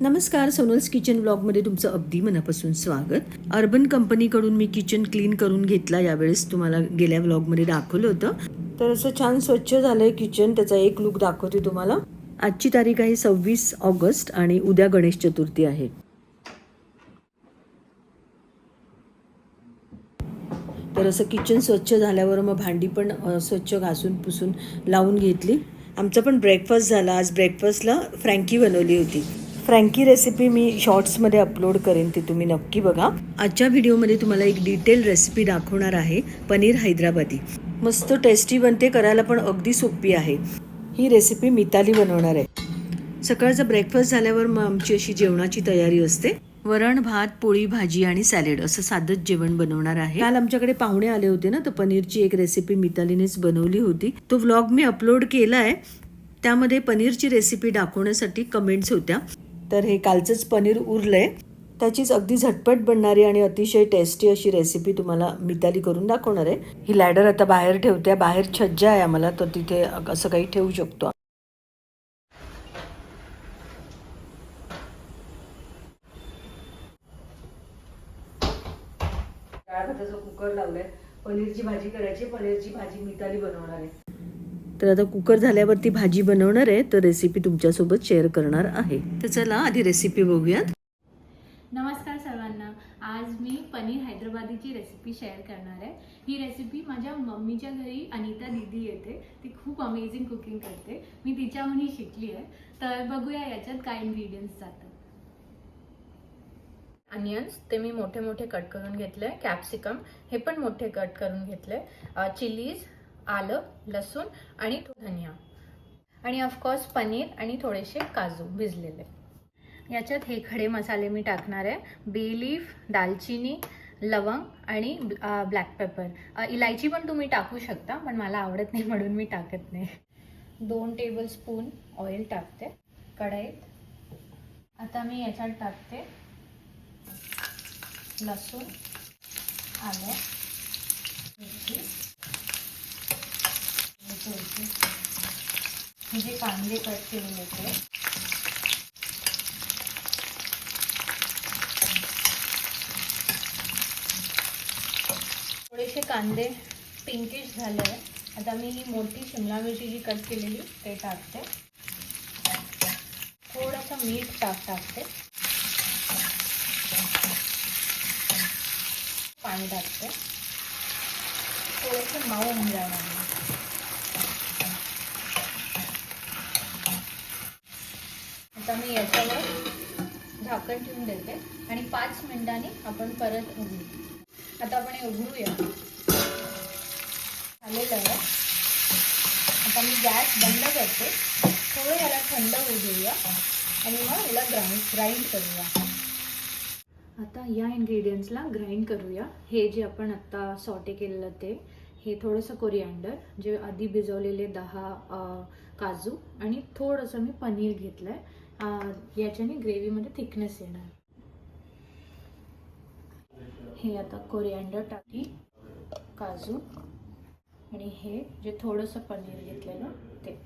नमस्कार सोनल्स किचन ब्लॉगमध्ये तुमचं अगदी मनापासून स्वागत. अर्बन कंपनीकडून मी किचन क्लीन करून घेतला यावेळेस तुम्हाला गेल्या ब्लॉगमध्ये दाखवलं होतं. तर असं छान स्वच्छ झालंय किचन त्याचा एक लुक दाखवते तुम्हाला. आजची तारीख आहे सव्वीस ऑगस्ट आणि उद्या गणेश चतुर्थी आहे. तर असं किचन स्वच्छ झाल्यावर मग भांडी पण स्वच्छ घासून पुसून लावून घेतली. आमचा पण ब्रेकफास्ट झाला. आज ब्रेकफास्टला फ्रँकी बनवली होती. फ्रँकी रेसिपी मी शॉर्ट्समध्ये अपलोड करेन ती तुम्ही नक्की बघा. आजच्या व्हिडिओमध्ये तुम्हाला एक डिटेल रेसिपी दाखवणार आहे पनीर हैदराबादी. मस्त टेस्टी बनते करायला पण अगदी सोपी आहे. ही रेसिपी मिताली बनवणार आहे. सकाळचा ब्रेकफास्ट झाल्यावर मग आमची अशी जेवणाची तयारी असते. वरण भात पोळी भाजी आणि सॅलेड असं साधंच जेवण बनवणार आहे. काल आमच्याकडे पाहुणे आले होते ना तर पनीरची एक रेसिपी मितालीनेच बनवली होती. तो व्लॉग मी अपलोड केला आहे त्यामध्ये पनीरची रेसिपी दाखवण्यासाठी कमेंट्स होत्या. तर हे कालचंच पनीर उरलंय. त्याचीच अगदी झटपट बनणारी आणि अतिशय टेस्टी अशी रेसिपी तुम्हाला मिताली करून दाखवणार आहे. ही लॅडर आता बाहेर ठेवते बाहेर छज्जा आहे आम्हाला तर तिथे असं काही ठेवू शकतो कुकर लावलाय. पनीरची भाजी करायची पनीरची भाजी मिताली बनवणार आहे. तर आता कुकर झाल्यावरती भाजी बनवणार आहे तर रेसिपी तुमच्यासोबत शेअर करणार आहे. तर चला आधी रेसिपी बघूयात. नमस्कार सर्वांना. आज मी पनीर हैदराबादीची रेसिपी शेअर करणार आहे. ही रेसिपी माझ्या मम्मीच्या घरी अनिता दीदी येते. ती खूप अमेझिंग कुकिंग करते. मी तिच्याहून ही शिकली आहे. तर बघूया याच्यात काय इन्ग्रेडियंट्स जातात. अनियन्स ते मी मोठे मोठे कट करून घेतले कॅप्सिकम हे पण मोठे कट करून घेतले चिलीज आलं लसूण आणि धनिया. आणि ऑफकोर्स पनीर आणि थोडेसे काजू भिजलेले. याच्यात हे खडे मसाले मी टाकणार आहे. बे लीफ दालचिनी लवंग आणि ब्लॅक पेपर इलायची पण तुम्ही टाकू शकता पण मला आवडत नाही म्हणून मी टाकत नाही. दोन टेबल स्पून ऑइल टाकते. कढईत. आता मी याच्यात टाकते. लसूण आलं मिरची. हे जे कांदे कट केलेले होते थोडेसे कांदे पिंकिश झाले आता मी ही मोठी शिमला मिरची जी कट केलेली ते टाकते. थोडंसं मीठ टाक टाकते. पाणी टाकते. थोडंसं माऊ होऊन आता मी याच्यावर झाकण ठेवून देते आणि पाच मिनिटांनी आपण परत उघडू. आता आपण हे उघडूया. झालेलं आहे. आता मी गॅस बंद करते. थोडं याला थंड होऊ देऊया आणि मग याला ग्राइंड ग्राइंड करूया. आता या इन्ग्रेडियंट्सला ग्राइंड करूया. हे जे आपण आत्ता सॉटे केलेलं ते हे थोडंसं कोरिअँडर जे आधी भिजवलेले दहा काजू आणि थोडंसं मी पनीर घेतलं आहे याच्याने ग्रेव्हीमध्ये थिकनेस येणार. हे आता कोरिअँडर टाकी काजू आणि हे जे थोडंसं पनीर घेतलेलं ते.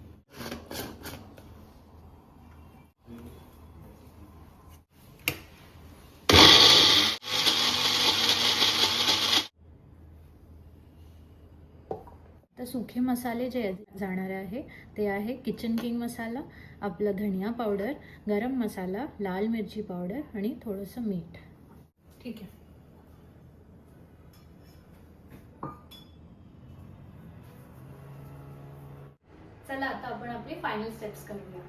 तर सुखे मसाले जे जाणारे आहे ते आहे किचन किंग मसाला आपला धनिया पावडर गरम मसाला लाल मिरची पावडर आणि थोडंसं मीठ. ठीक आहे. चला आता आपण आपले फायनल स्टेप्स करूया.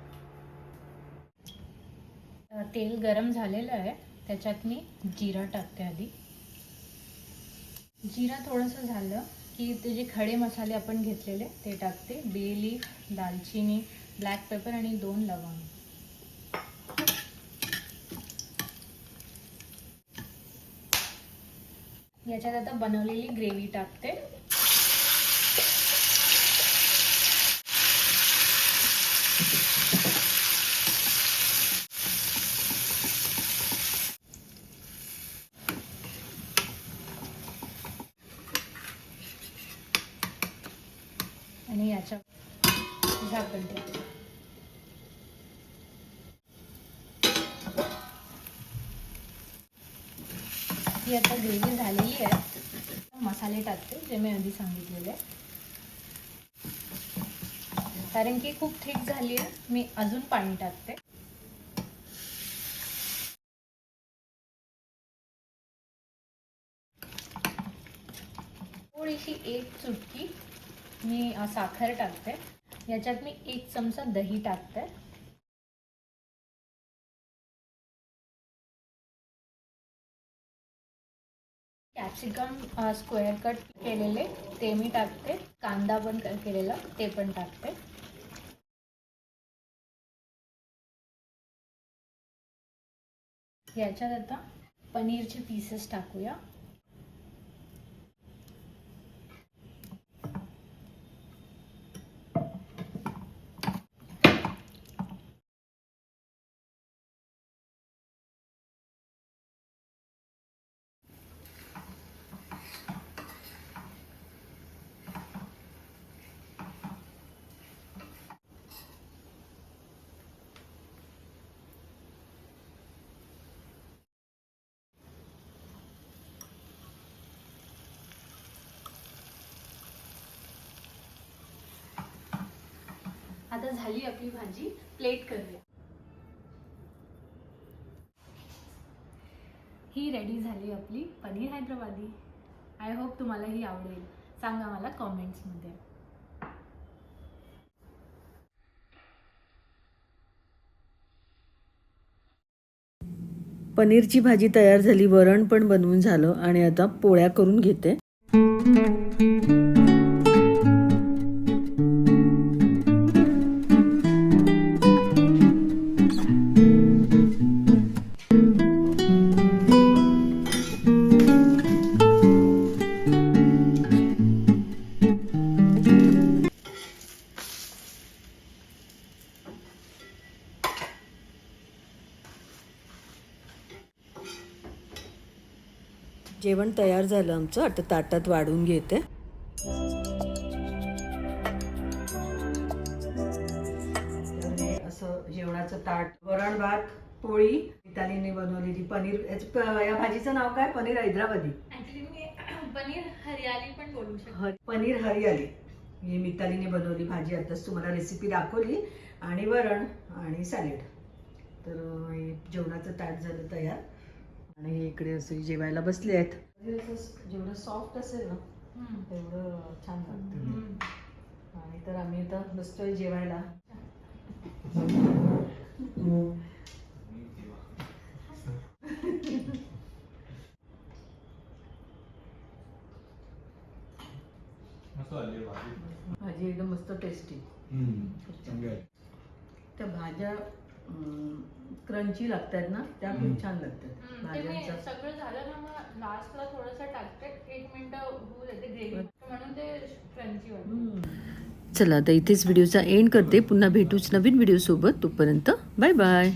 तेल गरम झालेलं आहे. त्याच्यात मी जिरा टाकते आधी. जिरा थोडंसं झालं की ते जे खडे मसाले आपण घेतलेले ते टाकते. बे लीफ दालचिनी ब्लॅक पेपर आणि दोन लवंग. याच्यात आता बनवलेली ग्रेव्ही टाकते. झाकण ही आता ग्रेव्ही झालेली आहे. मसाले टाकते जे मी आधी सांगितलेले कारण की खूप थिक झाली आहे. मी अजून पाणी टाकते. थोडीशी एक चुटकी मी साखर टाकते. याच्यात मी एक चमचा दही टाकते. कॅप्सिकम स्क्वेअर कट केलेले ते मी टाकते. कांदा पण केलेला ते पण टाकते. याच्यात आता पनीरचे पीसेस टाकूया. आता झाली आपली भाजी. प्लेट करूया. ही रेडी झाली आपली पनीर हैदराबादी. आय होप तुम्हाला ही आवडेल. सांगा मला कॉमेंट्समध्ये पनीरची भाजी तयार झाली वरण पण बनवून झालं आणि आता पोळ्या करून घेते. जेवण तयार झालं आमचं. आता ताटात वाढून घेते. असं जेवणाचं ताट वरण भात पोळी मितालीने बनवलेली पनीर. या भाजीचं नाव काय? पनीर हैदराबादी. पनीर हरियाली पण बोलू शकते. पनीर हरियाली. ही मितालीने बनवली भाजी. आताच तुम्हाला रेसिपी दाखवली. आणि वरण आणि सॅलेड तर जेवणाचं ताट झालं तयार. आणि हे इकडे असे जेवायला बसले आहेत. जेवढं सॉफ्ट असेल ना तेवढं छान लागतं. आणि तर आम्ही आता बसतोय जेवायला. भाजी. भाजी एकदम मस्त टेस्टी चांगली आहे. त्या भाज्या क्रंची लागतात ना त्या. खूप छान लागतात. ते मी भाज्यांचा सगळं झालं ना मग लास्टला थोडंसं टाकते. एक मिनिट होऊ देते ग्रेव्ही म्हणून ते क्रंची वाटतं. चला आता इथेच व्हिडिओचा एंड करते. पुन्हा भेटूच नवीन व्हिडिओ सोबत. तोपर्यंत बाय बाय